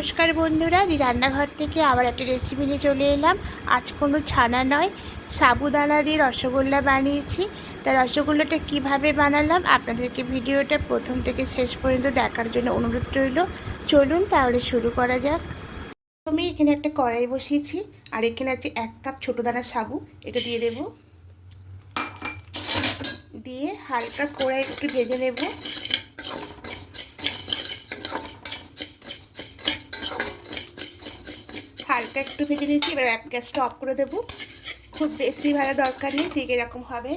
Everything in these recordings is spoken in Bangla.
নমস্কার বন্ধুরা রান্নাঘর থেকে আবার একটা রেসিপি নিয়ে চলে এলাম। আজ কোনো ছানা নয় সাবুদানা দিয়ে রসগোল্লা বানিয়েছি। তা রসগোল্লাটা কীভাবে বানালাম, আপনাদেরকে ভিডিওটা প্রথম থেকে শেষ পর্যন্ত দেখার জন্য অনুরোধ রইল। চলুন তাহলে শুরু করা যাক। আমি এখানে একটা কড়াই বসিয়েছি, আর এখানে আছে এক কাপ ছোটো দানা সাবু, এটা দিয়ে দেব। দিয়ে হালকা কড়াই একটু ভেজে নেব। হালকা একটু ভেজে নিয়েছি, এবার গ্যাসটা অফ করে দেবো। খুব বেশি ভালো দরকার নেই, ঠিক এরকম হবে।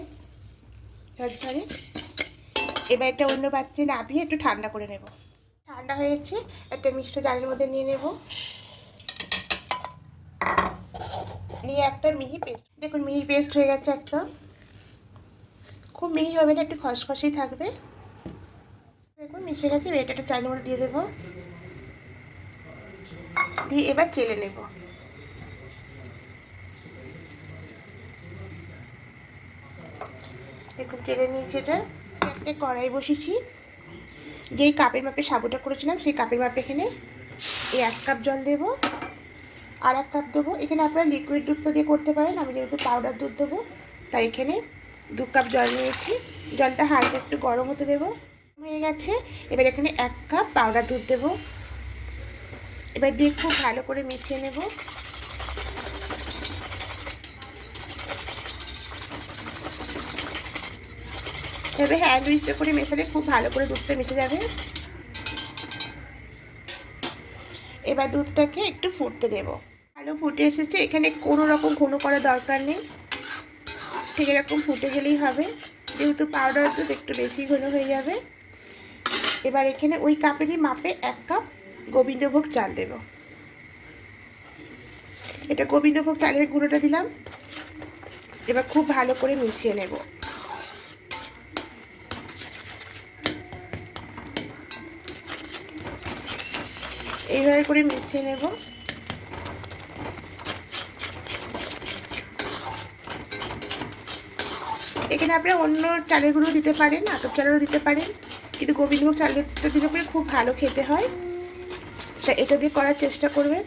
ঝরঝরে। এবার এটা অন্য পাত্রে নামিয়ে একটু ঠান্ডা করে নেব। ঠান্ডা হয়েছে একটা মিক্সার জারের মধ্যে নিয়ে নেব। নিয়ে একটা মিহি পেস্ট। দেখুন, মিহি পেস্ট হয়ে গেছে একদম। খুব মিহি হবে না, একটু খসখসেই থাকবে। দেখুন, মিশে গেছে এটা একটা চালের মধ্যে দিয়ে দেবো। দিয়ে এবার চেলে নেব। দেখুন চেলে নিয়েছি এটা একটা কড়াই বসেছি যেই কাপের মাপে সাবুটা করেছিলাম, সেই কাপের মাপে এখানে এই এক কাপ জল দেব আর এক কাপ দেবো। এখানে আপনারা লিকুইড দুধটা দিয়ে করতে পারেন, আমি যেহেতু পাউডার দুধ দেবো, তাই এখানে দু কাপ জল নিয়েছি। জলটা হালকা একটু গরম হতে দেবো। হয়ে গেছে। এবার এখানে এক কাপ পাউডার দুধ দেবো। এবার দিয়ে খুব ভালো করে মিশিয়ে নেব। এবার হ্যান্ড উইচটা করে মেশালে খুব ভালো করে দুধটা মিশে যাবে। এবার দুধটাকে একটু ফুটতে দেব। ভালো ফুটে এসেছে, এখানে কোনো রকম ঘন করার দরকার নেই। ঠিক এরকম ফুটে গেলেই হবে। যেহেতু পাউডার দুধ একটু বেশি ঘন হয়ে যাবে। এবার এখানে ওই কাপেরই মাপে এক কাপ গোবিন্দভোগ চাল দেব। এটা গোবিন্দভোগ চালের গুঁড়োটা দিলাম। এবার খুব ভালো করে মিশিয়ে নেব। এইভাবে করে মিশিয়ে নেব। এখানে আপনারা অন্য চালের গুঁড়ো দিতে পারেন, আতপ চালেরও দিতে পারেন। কিন্তু গোবিন্দভোগ চালেরটা দিলে পরে খুব ভালো খেতে হয়। তা এটা দিয়ে করার চেষ্টা করবেন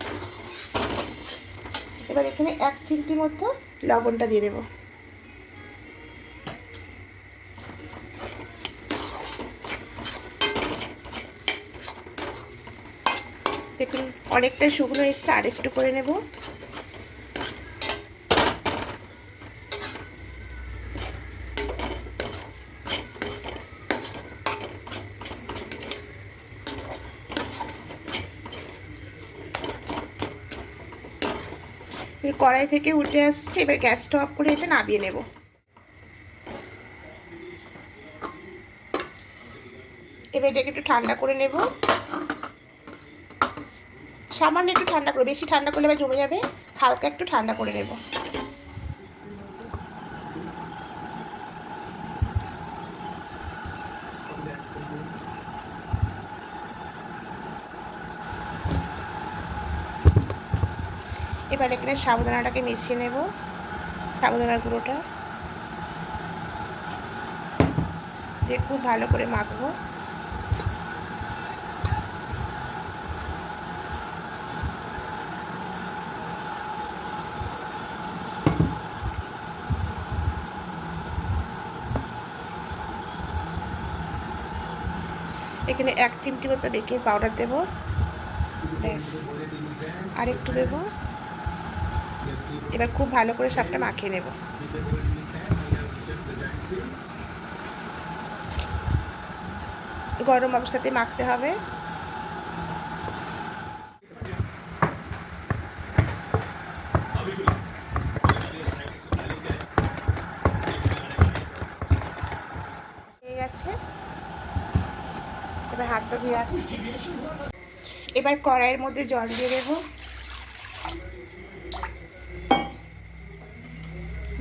এবার এখানে এক চিমটি মতো লবণটা দিয়ে দেবো। দেখুন, অনেকটা শুকনো এসছে, আরেকটু করে নেব। কড়াই থেকে উঠে আসছে, এবার গ্যাসটা অফ করে এটা নামিয়ে নেব। এবার এটাকে একটু ঠান্ডা করে নেব। সামান্য একটু ঠান্ডা করে, বেশি ঠান্ডা করলে এবার জমে যাবে, হালকা একটু ঠান্ডা করে নেব। এবার এখানে সাবুদানাটাকে মিশিয়ে নেব সাবুদানার গুঁড়োটা। দিয়ে খুব ভালো করে মাখবো। এখানে এক চিমটি মতো বেকিং পাউডার দেব। আর একটু দেব। এবার খুব ভালো করে সবটা মাখিয়ে নেব। গরম অবস্থাতে মাখতে হবে। এবার হাতটা ধুয়ে আসছি। এবার কড়াইয়ের মধ্যে জল দিয়ে দেবো।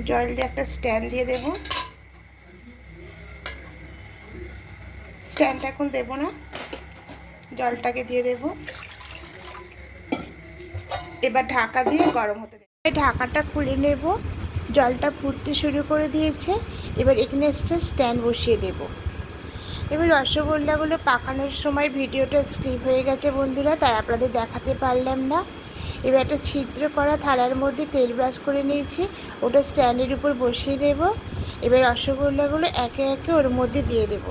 জল দিয়ে একটা স্ট্যান্ড দিয়ে দেবো। স্ট্যান্ডটা এখন দেবো না, জলটাকে দিয়ে দেব। এবার ঢাকা দিয়ে গরম হতে দেবো ঢাকাটা খুলে নেব, জলটা ফুটতে শুরু করে দিয়েছে। এবার এখানে একটা স্ট্যান্ড বসিয়ে দেব। এবার রসগোল্লাগুলো পাকানোর সময় ভিডিওটা স্কিপ হয়ে গেছে বন্ধুরা, তাই আপনাদের দেখাতে পারলাম না। এবার একটা ছিদ্র করা থালার মধ্যে তেল ব্রাশ করে নিয়েছি, ওটা স্ট্যান্ডের উপর বসিয়ে দেব। এবার রসগোল্লাগুলো একে একে ওর মধ্যে দিয়ে দেব।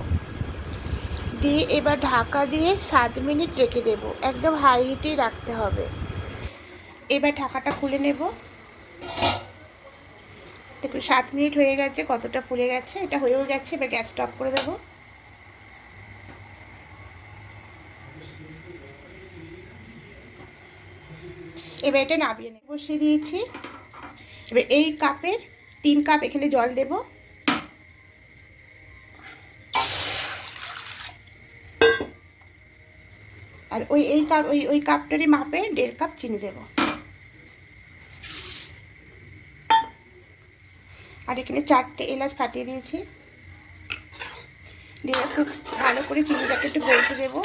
দিয়ে এবার ঢাকা দিয়ে সাত মিনিট রেখে দেব। একদম হাই হিটেই রাখতে হবে। এবার ঢাকাটা খুলে নেব। দেখুন, সাত মিনিট হয়ে গেছে, কতটা ফুলে গেছে, এটা হয়েও গেছে, এবার গ্যাস স্টপ করে দেবো। এবার এটা নাবিয়ে নেব বসিয়ে দিয়েছি। এবার এই কাপের তিন কাপ এখানে জল দেব। আর ওই এই কাপ, ওই ওই কাপটারই মাপে দেড় কাপ চিনি দেব। আর এখানে চারটে এলাচ ফাটিয়ে দিয়েছি। দিয়ে খুব ভালো করে চিনিটাকে একটু গলতে দেবো।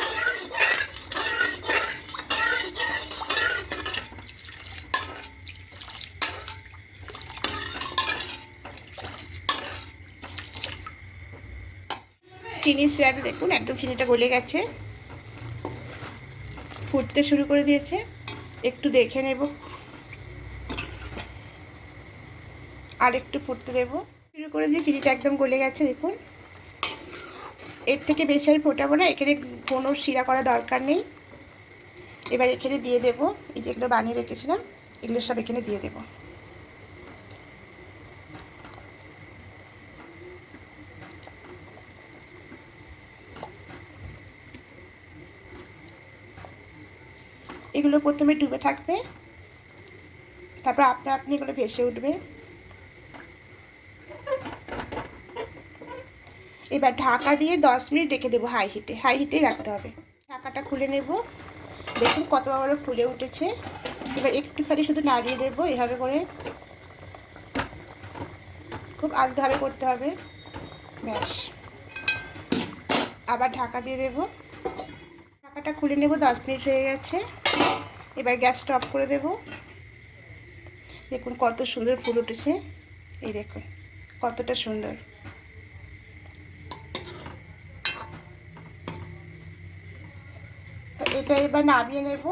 চিনির সিরাটা দেখুন, একদম চিনিটা গলে গেছে। ফুটতে শুরু করে দিয়েছে। একটু দেখে নেব। আর একটু ফুটতে দেবো। শুরু করে দিয়ে চিনিটা একদম গলে গেছে, দেখুন। এর থেকে বেশি আমি ফোটাবো না, এখানে কোনো শিরা করা দরকার নেই। এবার এখানে দিয়ে দেবো। এই যেগুলো বানিয়ে রেখেছিলাম, এগুলো সব এখানে দিয়ে দেবো। এগুলো প্রথমে ডুবে থাকবে। তারপর আপনা আপনি এগুলো ভেসে উঠবে। এবার ঢাকা দিয়ে দশ মিনিট রেখে দেবো হাই হিটে হাই হিটেই রাখতে হবে। ঢাকাটা খুলে নেব। দেখুন কত বড় ফুলে উঠেছে। এবার একটুখানি শুধু নাড়িয়ে দেবো এভাবে করে। খুব আলতোভাবে করতে হবে। ব্যাস। আবার ঢাকা দিয়ে দেবো। ঢাকাটা খুলে নেব, দশ মিনিট হয়ে গেছে। এবার গ্যাস স্টপ করে দেব। দেখুন কত সুন্দর ফুল উঠেছে। এই দেখুন, কতটা সুন্দর। এটা এবার নামিয়ে নেব।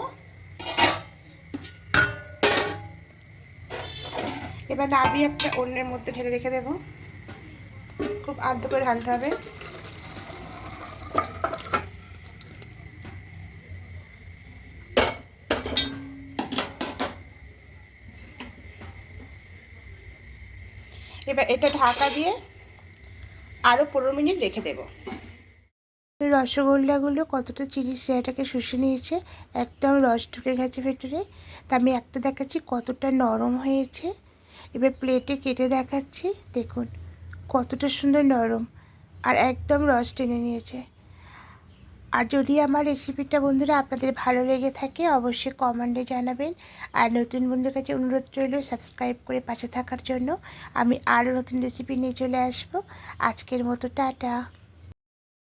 এবার নামিয়ে একটা অন্যের মধ্যে ঢেলে রেখে দেব। খুব আদ্য করে ঢালতে হবে। এটা ঢাকা দিয়ে আরও পনেরো মিনিট রেখে দেব। রসগোল্লাগুলো কতটা চিনি সিরাটাকে শুষে নিয়েছে, একদম রস ঢুকে গেছে ভেতরে। তা আমি একটা দেখাচ্ছি কতটা নরম হয়েছে। এবার প্লেটে কেটে দেখাচ্ছি, দেখুন কতটা সুন্দর নরম, আর একদম রস টেনে নিয়েছে। আর যদি আমার রেসিপিটা বন্ধুরা আপনাদের ভালো লেগে থাকে, অবশ্যই কমেন্টে জানাবেন। আর নতুন বন্ধুর কাছে অনুরোধ রইল সাবস্ক্রাইব করে পাশে থাকার জন্য। আমি আরও নতুন রেসিপি নিয়ে চলে আসব। আজকের মতো, টাটা।